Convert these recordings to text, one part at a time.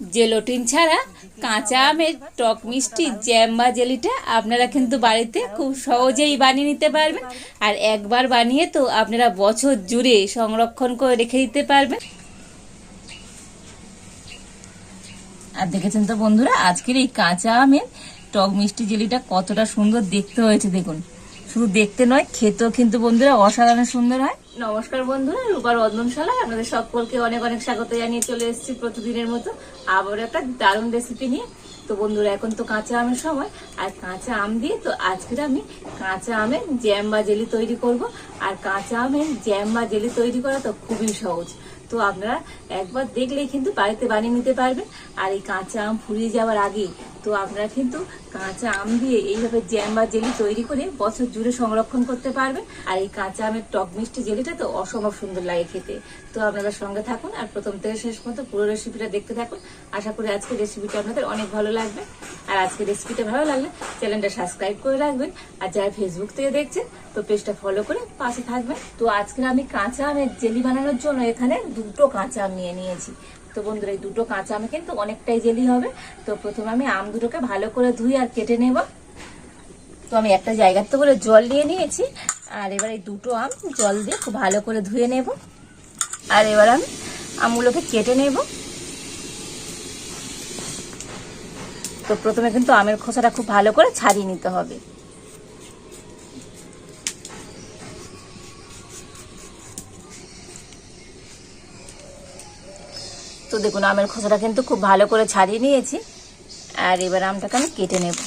Gelatine ছাড়া কাঁচা আমের টক মিষ্টি জ্যাম বা জেলিটা আপনারা কিন্তু বাড়িতে খুব সহজেই বানিয়ে নিতে পারবেন। আর একবার বানিয়ে তো আপনারা বছর জুড়ে সংরক্ষণ করে রেখে দিতে পারবেন। আর দেখেছেন তো বন্ধুরা, আজকের এই কাঁচা আমের টক মিষ্টি জেলিটা কতটা সুন্দর দেখতে হয়েছে, দেখুন। শুধু দেখতে নয়, খেতেও কিন্তু বন্ধুরা অসাধারণ সুন্দর হয়। নমস্কার বন্ধুরা রূপার রন্ধনশালায় আপনাদের সকলকে অনেক অনেক স্বাগত জানিয়ে চলে এসেছি প্রতিদিনের মতো আবার একটা দারুণ রেসিপি নিয়ে। তো বন্ধুরা, এখন তো কাঁচা আমের সময়, আর কাঁচা আম দিয়ে তো আজকের আমি কাঁচা আমের জ্যাম বা জেলি তৈরি করব। আর কাঁচা আমের জ্যাম বা জেলি তৈরি করা তো খুবই সহজ। তো আপনারা একবার দেখলেই কিন্তু বাড়িতে বানিয়ে নিতে পারবেন। আর এই কাঁচা আম ফুরিয়ে যাওয়ার আগেই তো আপনারা কিন্তু কাঁচা আম দিয়ে এইভাবে জ্যাম বা জেলি তৈরি করে বছর জুড়ে সংরক্ষণ করতে পারবেন। আর এই কাঁচা আমের টক মিষ্টি জেলিটা তো অসম্ভব সুন্দর লাগে খেতে। তো আপনারা সঙ্গে থাকুন আর প্রথম থেকে শেষ পর্যন্ত পুরো রেসিপিটা দেখতে থাকুন। আশা করি আজকে রেসিপিটা আপনাদের অনেক ভালো লাগবে। আর আজকে রেসিপিটা ভালো লাগলে চ্যানেলটা সাবস্ক্রাইব করে রাখবেন। আর যারা ফেসবুক থেকে দেখছেন, তো পেজটা ফলো করে পাশে থাকবেন। তো আজকে আমি কাঁচা আমের জেলি বানানোর জন্য এখানে দুটো কাঁচা আম নিয়ে নিয়েছি। তো বন্ধুরা, এই দুটো কাঁচা আমে কিন্তু অনেকটাই জেলি হবে। তো প্রথমে আমি আম দুটোকে ভালো করে ধুই আর কেটে নেব। তো আমি একটা জায়গার তো করে জল নিয়ে নিয়েছি। আর এবার এই দুটো আম জল দিয়ে খুব ভালো করে ধুয়ে নেব। আর এবার আমি আমগুলোকে কেটে নেব। তো প্রথমে কিন্তু আমের খোসাটা খুব ভালো করে ছাড়িয়ে নিতে হবে। তো দেখুন, আমের খোসাটা কিন্তু খুব ভালো করে ছাড়িয়ে নিয়েছি। আর এবার আমটাকে আমি কেটে নেব।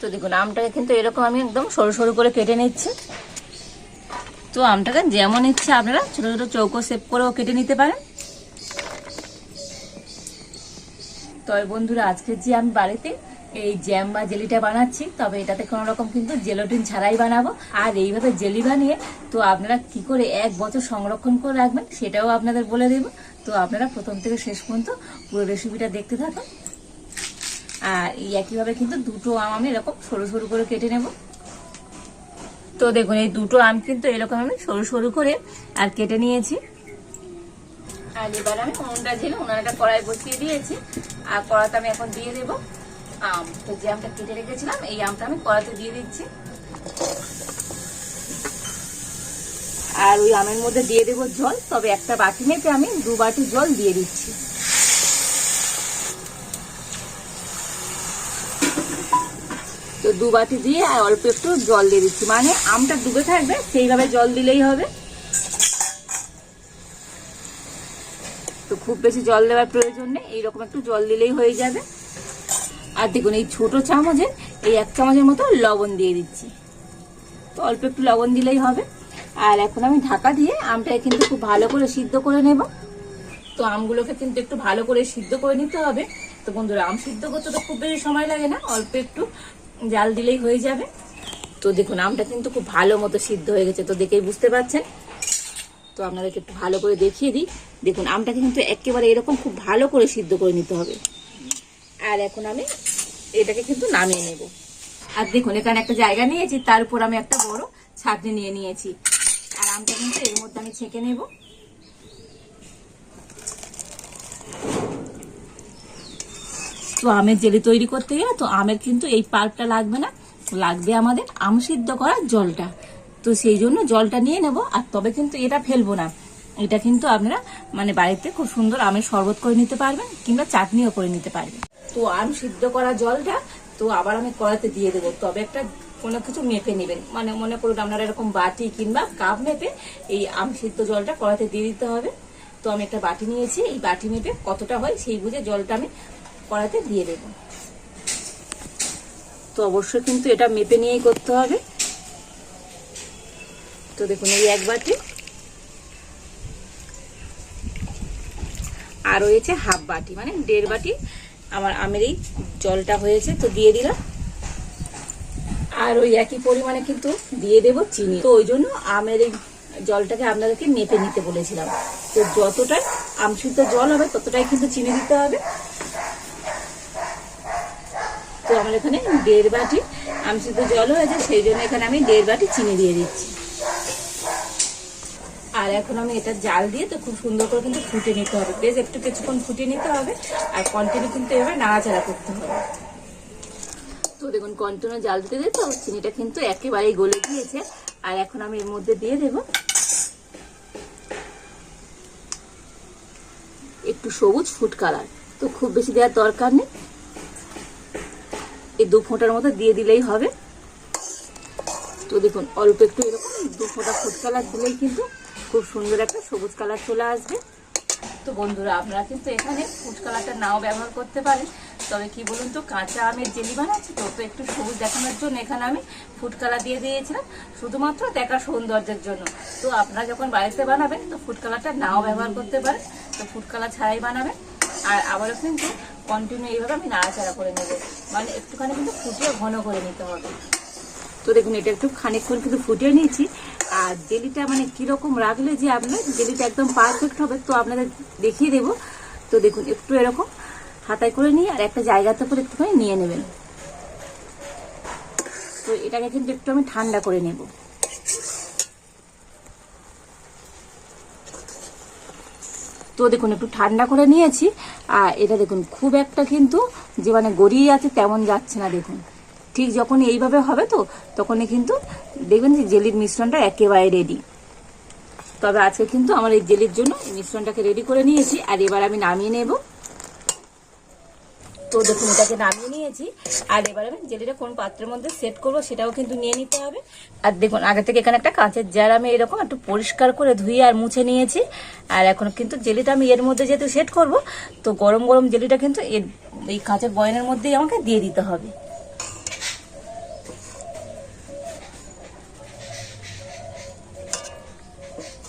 তো দেখুন, আমটাকে কিন্তু এরকম আমি একদম সরু সরু করে কেটে নিচ্ছি। তো আমটাকে যেমন ইচ্ছে আপনারা ছোট ছোট চৌকো সেপ করেও কেটে নিতে পারেন। তবে বন্ধুরা, আজকে যে আমি বাড়িতে এই জ্যাম বা জেলিটা বানাচ্ছি, তবে এটাতে কোনো রকম কিন্তু জেলোটিন ছাড়াই বানাবো। আর এইভাবে জেলি বানিয়ে তো আপনারা কি করে এক বছর সংরক্ষণ করে রাখবেন, সেটাও আপনাদের বলে দেব। তো আপনারা প্রথম থেকে শেষ পর্যন্ত পুরো রেসিপিটা দেখতে থাকুন। আর এই একইভাবে কিন্তু দুটো আম আমি এরকম সরু সরু করে কেটে নেব। তো দেখুন, এই দুটো আম কিন্তু এরকম আমি সরু সরু করে আর কেটে নিয়েছি। আর এবার আমি উনুনটা ঝেলে উনানটা কড়াই বসিয়ে দিয়েছি। আর কড়াতে আমি এখন দিয়ে দেবো আম। তো যে আমটা কেটে রেখেছিলাম, এই আমটা আমি কড়াতে দিয়ে দিচ্ছি। আর ওই আমের মধ্যে দিয়ে দেবো জল, তবে একটা বাটি মেপে আমি দু বাটি জল দিয়ে দিচ্ছি। দু বাটি দিয়ে আর অল্প একটু জল দিয়ে দিচ্ছি। মানে আমটা ডুবে থাকবে, সেইভাবে জল দিলেই হবে। তো খুব বেশি জল দেওয়ার প্রয়োজন নেই, এইরকম একটু জল দিলেই হয়ে যাবে। আর দেখুন, এই ছোট চামচে এই এক চামচের মতো লবণ দিয়ে দিচ্ছি। তো অল্প একটু লবণ দিলেই হবে। আর এখন আমি ঢাকা দিয়ে আমটাকে কিন্তু খুব ভালো করে সিদ্ধ করে নেব। তো আমগুলোকে কিন্তু একটু ভালো করে সিদ্ধ করে নিতে হবে। তো বন্ধুরা, আম সিদ্ধ করতে তো খুব বেশি সময় লাগে না, অল্প একটু জাল দিলেই হয়ে যাবে। তো দেখুন, আমটা কিন্তু খুব ভালো মতো সিদ্ধ হয়ে গেছে, তো দেখেই বুঝতে পারছেন। তো আপনাদেরকে একটু ভালো করে দেখিয়ে দিই। দেখুন, আমটাকে কিন্তু একেবারে এরকম খুব ভালো করে সিদ্ধ করে নিতে হবে। আর এখন আমি এটাকে কিন্তু নামিয়ে নেব। আর দেখুন, এখানে একটা জায়গা নিয়েছি, তার উপর আমি একটা বড় ছাঁকনি নিয়ে নিয়েছি। আর আমটা কিন্তু এর মধ্যে আমি ছেঁকে নেব। তো আমের জেলি তৈরি করতে গেলে, তো আমের কিন্তু এই পাল্পটা লাগবে না, লাগবে আমাদের আম সিদ্ধ করার জলটা। তো সেই জন্য জলটা নিয়ে নেব, আর তবে কিন্তু এটা ফেলব না। এটা কিন্তু আপনারা মানে বাড়িতে খুব সুন্দর আমের শরবত করে নিতে পারবেন, কিংবা চাটনিও করে নিতে পারবেন। তো আম সিদ্ধ করা জলটা, তো আবার আমি কড়াতে দিয়ে দেবো। তবে একটা কোনো কিছু মেপে নেবেন। মানে মনে করুন আপনারা এরকম বাটি কিংবা কাপ মেপে এই আম সিদ্ধ জলটা কড়াতে দিয়ে দিতে হবে। তো আমি একটা বাটি নিয়েছি, এই বাটি মেপে কতটা হয় সেই বুঝে জলটা আমি কড়াতে দিয়ে দেব। তো অবশ্যই কিন্তু এটা মেপে নিয়েই করতে হবে। তো দেখুন, এই এক বাটি। আর রয়েছে হাফ বাটি মানে দেড় বাটি। আমার আমের এই জলটা হয়েছে, তো দিয়ে দিলাম। আর ওই একই পরিমাণে কিন্তু দিয়ে দেব চিনি। তো ওই জন্য আমের এই জলটাকে আপনাদেরকে মেপে নিতে বলেছিলাম। তো যতটাই আমসিদ্ধ জল হবে, ততটাই কিন্তু চিনি দিতে হবে। তো আমার এখানে দেড় বাটি আমসিদ্ধ জল হয়েছে, সেই জন্য এখানে আমি দেড় বাটি চিনি দিয়ে দিচ্ছি। আর এখন আমি এটা জাল দিয়ে তো খুব সুন্দর করে কিন্তু ফুটে নিতে হবে। বেশ একটু কিছুক্ষণ ফুটে নিতে হবে আর কন্টিনিউ কিন্তু এভাবে নাড়াচাড়া করতে হবে। তো দেখুন কন্টিনিউ জাল দিতে দিতে চিনিটা কিন্তু একেবারেই গলে গিয়েছে। আর এখন আমি এর মধ্যে দিয়ে দেব একটু সবুজ ফুড কালার। তো খুব বেশি দেওয়ার দরকার নেই। এই দু ফোঁটার মতো দিয়ে দিলেই হবে। তো দেখুন, অল্প একটু এরকম দু ফোঁটা ফুড কালার দিলেই কিন্তু খুব সুন্দর একটা সবুজ কালার চলে আসবে। তো বন্ধুরা, আপনারা কিন্তু এখানে ফুড কালারটা নাও ব্যবহার করতে পারেন। তবে কি বলুন তো, কাঁচা আমের জেলি বানাচ্ছি তো তো একটু সবুজ দেখানোর জন্য এখানে আমি ফুড কালার দিয়ে দিয়েছিলাম, শুধুমাত্র দেখা সৌন্দর্যের জন্য। তো আপনারা যখন বাড়িতে বানাবেন, তো ফুড কালারটা নাও ব্যবহার করতে পারেন, তো ফুড কালার ছাড়াই বানাবেন। আর আবারও কিন্তু কন্টিনিউ এইভাবে আমি নাড়াচাড়া করে নেব। মানে একটুখানি কিন্তু ফুটিয়ে ঘন করে নিতে হবে। তো দেখুন, এটা একটু খানিকক্ষণ কিন্তু ফুটিয়ে নিয়েছি। আর জেলিটা মানে কীরকম রাখলে যে আপনার জেলিটা একদম পারফেক্ট হবে, তো আপনাদের দেখিয়ে দেবো। তো দেখুন, একটু এরকম হাতায় করে নিয়ে আর একটা জায়গাতে করে একটুখানি নিয়ে নেবেন। তো এটাকে কিন্তু একটু আমি ঠান্ডা করে নেব। তো দেখুন, একটু ঠান্ডা করে নিয়েছি। আর এটা দেখুন, খুব একটা কিন্তু যে মানে গড়িয়ে আছে, তেমন যাচ্ছে না, দেখুন। ঠিক যখন এইভাবে হবে তো, তখনই কিন্তু দেখবেন যে জেলির মিশ্রণটা একেবারে রেডি তবে আজকে কিন্তু আমার এই জেলির জন্য মিশ্রণটাকে রেডি করে নিয়েছি, আর এবার আমি নামিয়ে নেব। তো দেখুন, এটাকে নামিয়ে নিয়েছি। আর এবার আমি জেলিটা কোন পাত্রের মধ্যে সেট করব সেটাও কিন্তু নিয়ে নিতে হবে। আর দেখুন, আগে থেকে এখানে একটা কাঁচের জার আমি এরকম একটু পরিষ্কার করে ধুয়ে আর মুছে নিয়েছি। আর এখন কিন্তু জেলিটা আমি এর মধ্যে যেহেতু সেট করব, তো গরম গরম জেলিটা কিন্তু এর, এই কাঁচের বয়নের মধ্যেই আমাকে দিয়ে দিতে হবে।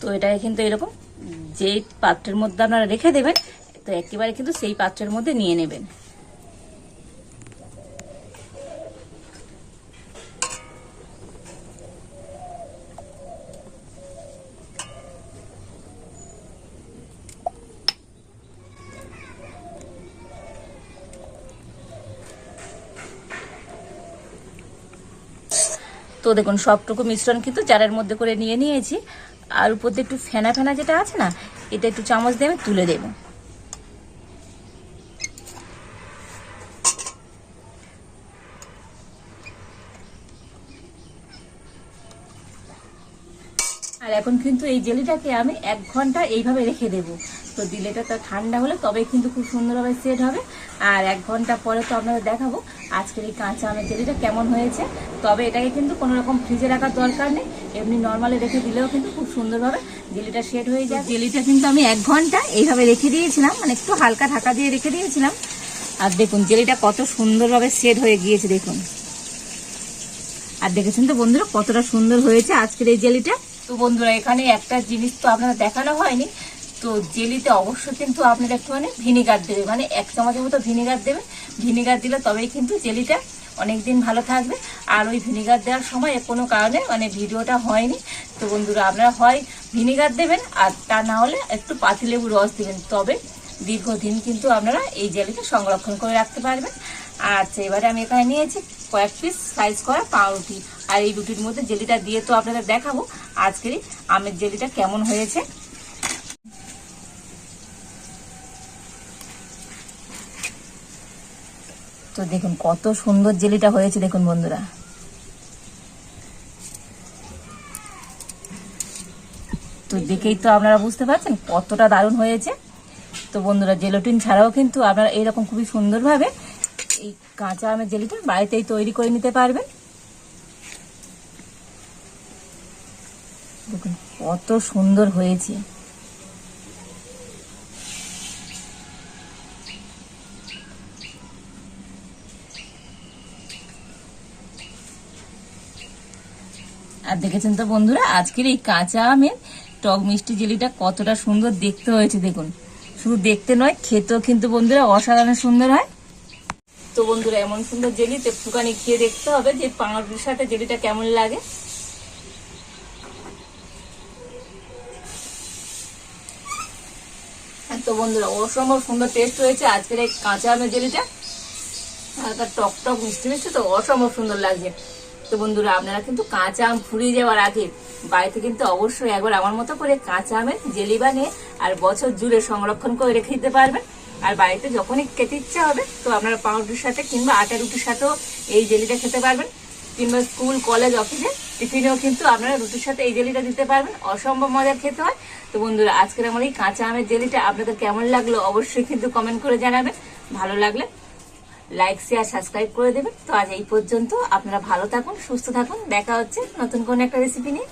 তো এটাকে কিন্তু এরকম যেই পাত্রের মধ্যে আপনারা রেখে দেবেন, তো একেবারে কিন্তু সেই পাত্রের মধ্যে নিয়ে নেবেন। দেখুন সবটুকু মিশ্রণ কিন্তু জারের মধ্যে করে নিয়ে নিয়েছি। আর উপর দিয়ে একটু ফেনা ফেনা যেটা আছে না, এটা একটু চামচ দিয়ে আমি তুলে দেবো। আর এখন কিন্তু এই জেলিটাকে আমি এক ঘণ্টা এইভাবে রেখে দেব। তো দিলেটা তো ঠান্ডা হলে, তবেই কিন্তু খুব সুন্দরভাবে সেট হবে। আর এক ঘণ্টা পরে তো আপনাদের দেখাবো আজকের এই কাঁচা আমের জেলিটা কেমন হয়েছে। তবে এটাকে কিন্তু কোনো রকম ফ্রিজে রাখার দরকার নেই। এমনি নর্মালি রেখে দিলেও কিন্তু খুব সুন্দরভাবে জেলিটা সেট হয়ে যায়। জেলিটা কিন্তু আমি এক ঘণ্টা এইভাবে রেখে দিয়েছিলাম মানে একটু হালকা ঢাকা দিয়ে রেখে দিয়েছিলাম। আর দেখুন, জেলিটা কত সুন্দরভাবে সেট হয়ে গিয়েছে, দেখুন। আর দেখেছেন তো বন্ধুরা, কতটা সুন্দর হয়েছে আজকের এই জেলিটা। তো বন্ধুরা, এখানে একটা জিনিস তো আপনারা দেখানো হয়নি। তো জেলিতে অবশ্যই কিন্তু আপনারা একটু মানে ভিনিগার দেবে মানে এক চামচের মতো ভিনিগার দেবে। ভিনিগার দিলে তবেই কিন্তু জেলিটা অনেকদিন ভালো থাকবে। আর ওই ভিনিগার দেওয়ার সময় কোনো কারণে মানে ভিডিওটা হয়নি। তো বন্ধুরা, আপনারা হয় ভিনিগার দেবেন আর তা না হলে একটু পাতিলেবুর রস দেবেন। তবে দীর্ঘদিন কিন্তু আপনারা এই জেলিটা সংরক্ষণ করে রাখতে পারবেন। আচ্ছা এবারে আমি এখানে নিয়েছি কয়েক পিস সাইজ করা পাউরুটি। আর এই রুটির মধ্যে জেলিটা দিয়ে তো আপনাদের দেখাবো আজকের আমের জেলিটা কেমন হয়েছে। তো দেখুন কত সুন্দর জেলিটা হয়েছে, দেখুন বন্ধুরা। তো দেখেই তো আপনারা বুঝতে পারছেন কতটা দারুণ হয়েছে। তো বন্ধুরা জেলোটিন ছাড়াও কিন্তু আপনারা এইরকম খুবই সুন্দরভাবে এই কাঁচা আমের জেলিটা বাড়িতেই তৈরি করে নিতে পারবেন দেখুন কত সুন্দর হয়েছে। আর দেখেছেন তো বন্ধুরা, আজকের এই কাঁচা আমের টক মিষ্টি জেলিটা কতটা সুন্দর দেখতে হয়েছে, দেখুন। শুধু দেখতে নয়, খেতেও কিন্তু বন্ধুরা অসাধারণ সুন্দর হয়। তো বন্ধুরা, এমন সুন্দর জেলি তো একটুখানি খেয়ে দেখতে হবে যে পাউরুটির সাথে জেলিটা কেমন লাগে। তো বন্ধুরা অসম্ভব সুন্দর টেস্ট হয়েছে। আজকের এই কাঁচা আমের জেলিটা হালকা টক টক মিষ্টি মিষ্টি, তো অসম্ভব সুন্দর লাগছে। তো বন্ধুরা, আপনারা কিন্তু কাঁচা আম ফুরিয়ে যাওয়ার আগে বাড়িতে কিন্তু অবশ্যই একবার আমার মতো করে কাঁচা আমের জেলি বানিয়ে আর বছর জুড়ে সংরক্ষণ করে রেখে দিতে পারবেন। আর বাড়িতে যখনই খেতে ইচ্ছা হবে, তো আপনারা পাউরুটির সাথে কিংবা আটা রুটির সাথেও এই জেলিটা খেতে পারবেন। কিংবা স্কুল, কলেজ, অফিসে টিফিনেও কিন্তু আপনারা রুটির সাথে এই জেলিটা দিতে পারবেন। অসম্ভব মজার খেতে হয়। তো বন্ধুরা, আজকের আমার এই কাঁচা আমের জেলিটা আপনাদের কেমন লাগল অবশ্যই কিন্তু কমেন্ট করে জানাবেন। ভালো লাগলে লাইক শেয়ার সাবস্ক্রাইব করে দেবেন। তো আজ এই পর্যন্ত আপনারা ভালো থাকুন, সুস্থ থাকুন। দেখা হচ্ছে নতুন কোন একটা রেসিপি নিয়ে।